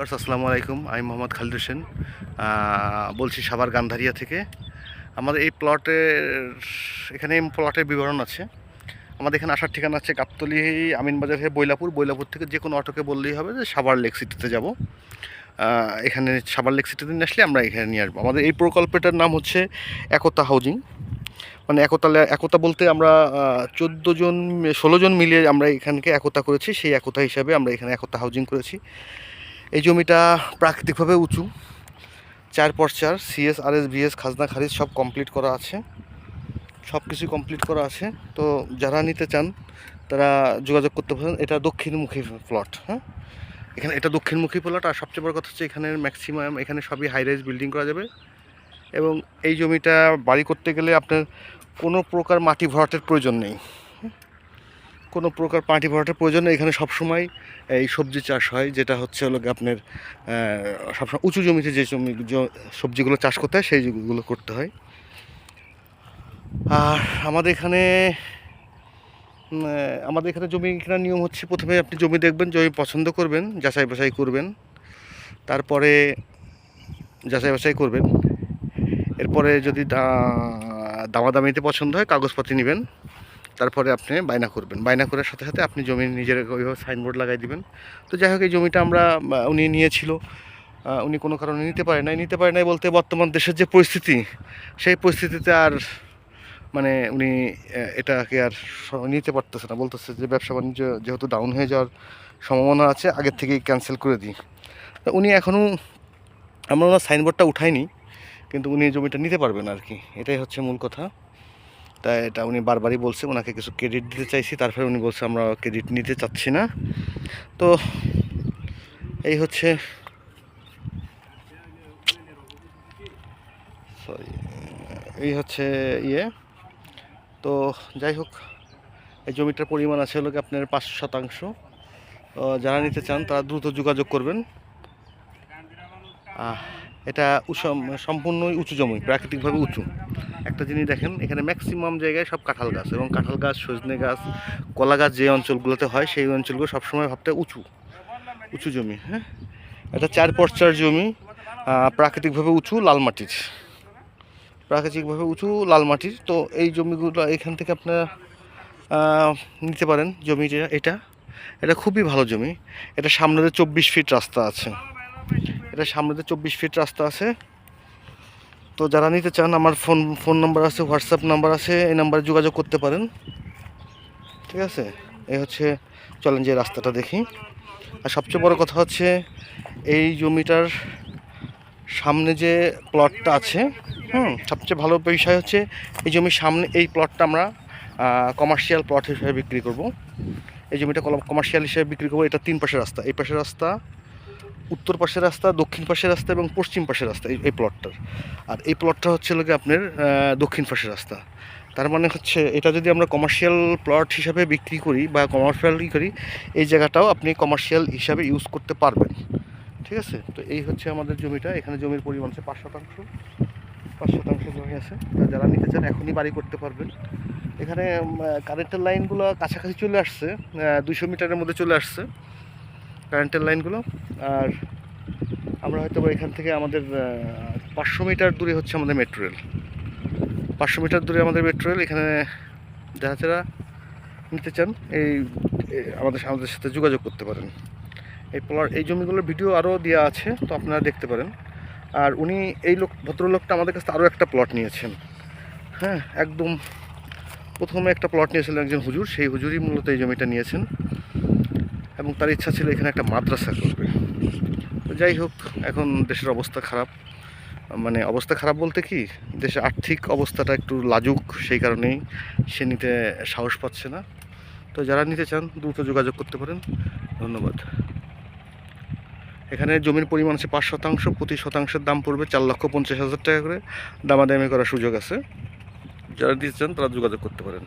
আসসালামু আলাইকুম। আমি মোহাম্মদ খালিদ হোসেন। বলছি সাভার গান্ধারিয়া থেকে। আমাদের এই প্লটের এখানে প্লটের বিবরণ আছে। আমাদের এখানে আসার ঠিকানা আছে গাবতলি, আমিনবাজার হয়ে বৈলাপুর। বৈলাপুর থেকে যে কোনো অটোকে বললেই হবে যে সাভার লেক সিটিতে যাব। এখানে সাভার লেক সিটিতে নিয়ে আসলে আমরা এখানে নিয়ে আসব। আমাদের এই প্রকল্পটার নাম হচ্ছে একতা হাউজিং। মানে একতা একতা বলতে আমরা চোদ্দ জন, ষোলো জন মিলিয়ে আমরা এখানকে একতা করেছি। সেই একতা হিসাবে আমরা এখানে একতা হাউজিং করেছি। এই জমিটা প্রাকৃতিকভাবে উঁচু, চার পর চার সিএস আর এস বিএস খাজনা, খারিজ সব কমপ্লিট করা আছে। সব কিছু কমপ্লিট করা আছে। তো যারা নিতে চান, তারা যোগাযোগ করতে পারেন। এটা দক্ষিণমুখী প্লট হ্যাঁ? এখানে এটা দক্ষিণমুখী প্লট আর সবচেয়ে বড় কথা হচ্ছে এখানের ম্যাক্সিমাম এখানে সবই হাই রাইজ বিল্ডিং করা যাবে। এবং এই জমিটা বাড়ি করতে গেলে আপনার কোনো প্রকার মাটি ভরাটের প্রয়োজন নেই? কোনো প্রকার পাটি ভরাটের প্রয়োজন নেই। এখানে সবসময় এই সবজি চাষ হয়, যেটা হচ্ছে হলো আপনার সবসময় উঁচু জমিতে যে জমি সবজিগুলো চাষ করতে হয় সেইগুলো করতে হয়। আর আমাদের এখানে আমাদের এখানে জমি কেনার নিয়ম হচ্ছে প্রথমে আপনি জমি দেখবেন, জমি পছন্দ করবেন, যাচাই বাছাই করবেন। তারপরে যাচাই বাছাই করবেন। এরপরে যদি দামাদামিতে পছন্দ হয়, কাগজপত্র নেবেন। তারপরে আপনি বায়না করবেন। বায়না করার সাথে সাথে আপনি জমি নিজের ওইভাবে সাইনবোর্ড লাগাই দিবেন। তো যাই হোক, এই জমিটা আমরা উনি নিয়েছিল। উনি কোনো কারণে নিতে পারে নাই। নিতে পারে নাই বলতে বর্তমান দেশের যে পরিস্থিতি, সেই পরিস্থিতিতে আর মানে উনি এটাকে আর নিতে পারতেছে না। বলতেছে যে ব্যবসা বাণিজ্য যেহেতু ডাউন হয়ে যাওয়ার সম্ভাবনা আছে, আগের থেকেই ক্যান্সেল করে দিই। তো উনি এখনও আমরা ওনার সাইনবোর্ডটা উঠাইনি, কিন্তু উনি জমিটা নিতে পারবেন আর কি। এটাই হচ্ছে মূল কথা। তাই এটা উনি বারবারই বলছে ওনাকে কিছু ক্রেডিট দিতে চাইছি, তারপরে উনি বলছে আমরা ক্রেডিট নিতে চাচ্ছি না। তো এই হচ্ছে সরি এই হচ্ছে ইয়ে। তো যাই হোক, এই জমিটার পরিমাণ আছে হলো আপনার পাঁচ শতাংশ। যারা নিতে চান তারা দ্রুত যোগাযোগ করবেন। এটা সম্পূর্ণই উঁচু জমি, প্রাকৃতিকভাবে উঁচু। একটা জিনিস দেখেন, এখানে ম্যাক্সিমাম জায়গায় সব কাঁঠাল গাছ এবং কাঁঠাল গাছ, সজনে গাছ, কলা গাছ যে অঞ্চলগুলোতে হয়, সেই অঞ্চলগুলো সবসময় ভাবতে উঁচু উঁচু জমি হ্যাঁ? এটা চার পর্চার জমি প্রাকৃতিকভাবে উঁচু লাল মাটির। প্রাকৃতিকভাবে উঁচু লাল মাটির, তো এই জমিগুলো এখান থেকে আপনারা নিতে পারেন জমিটা এটা। এটা খুবই ভালো জমি। এটা সামনে চব্বিশ ফিট রাস্তা আছে। এটা সামনে চব্বিশ ফিট রাস্তা আছে। তো যারা নিতে চান, আমার ফোন ফোন নাম্বার আছে, হোয়াটসঅ্যাপ নাম্বার আছে, এই নাম্বারে যোগাযোগ করতে পারেন। ঠিক আছে? এই হচ্ছে, চলেন যে রাস্তাটা দেখি। আর সবচেয়ে বড় কথা হচ্ছে, এই জমিটার সামনে যে প্লটটা আছে, হুম, সবচেয়ে ভালো বিষয় হচ্ছে, এই জমির সামনে, এই প্লটটা আমরা কমার্শিয়াল প্লট হিসেবে বিক্রি করব। এই জমিটা কমার্শিয়াল হিসেবে বিক্রি করব, এটা তিন পাশের রাস্তা। এই পাশের রাস্তা উত্তর পাশের রাস্তা, দক্ষিণ পাশের রাস্তা এবং পশ্চিম পাশের রাস্তা, এই প্লটটার আর এই প্লটটা হচ্ছে লোকে আপনার দক্ষিণ পাশের রাস্তা। তার মানে হচ্ছে এটা যদি আমরা কমার্শিয়াল প্লট হিসাবে বিক্রি করি বা কমার্শিয়াল করি, এই জায়গাটাও আপনি কমার্শিয়াল হিসাবে ইউজ করতে পারবেন। ঠিক আছে? তো এই হচ্ছে আমাদের জমিটা। এখানে জমির পরিমাণ হচ্ছে পাঁচ শতাংশ। পাঁচ শতাংশ জমি আছে। যারা নিতে চান এখনই বাড়ি করতে পারবেন। এখানে কারেন্টের লাইনগুলো কাছাকাছি চলে আসছে। দুইশো মিটারের মধ্যে চলে আসছে। কারেন্টের লাইনগুলো আর আমরা হয়তো এখান থেকে আমাদের পাঁচশো মিটার দূরে হচ্ছে আমাদের মেট্রো রেল পাঁচশো মিটার দূরে আমাদের মেট্রো রেল এখানে যারা যারা নিতে চান, এই এই আমাদের আমাদের সাথে যোগাযোগ করতে পারেন। এই প্লট এই জমিগুলোর ভিডিও আরও দেওয়া আছে, তো আপনারা দেখতে পারেন। আর উনি এই লোক, ভদ্রলোকটা আমাদের কাছে আরও একটা প্লট নিয়েছেন। হ্যাঁ একদম প্রথমে একটা প্লট নিয়েছিলেন একজন হুজুর, সেই হুজুরই মূলত এই জমিটা নিয়েছেন। এবং তার ইচ্ছা ছিল এখানে একটা মাদ্রাসা করবে। তো যাই হোক, এখন দেশের অবস্থা খারাপ। মানে অবস্থা খারাপ বলতে কি দেশের আর্থিক অবস্থাটা একটু লাজুক, সেই কারণেই সে নিতে সাহস পাচ্ছে না। তো যারা নিতে চান, দ্রুত যোগাযোগ করতে পারেন। ধন্যবাদ। এখানে জমির পরিমাণ আছে পাঁচ শতাংশ, প্রতি শতাংশের দাম পড়বে চার লক্ষ পঞ্চাশ হাজার টাকা করে। দামাদামি করার সুযোগ আছে। যারা দিতে চান, তারা যোগাযোগ করতে পারেন।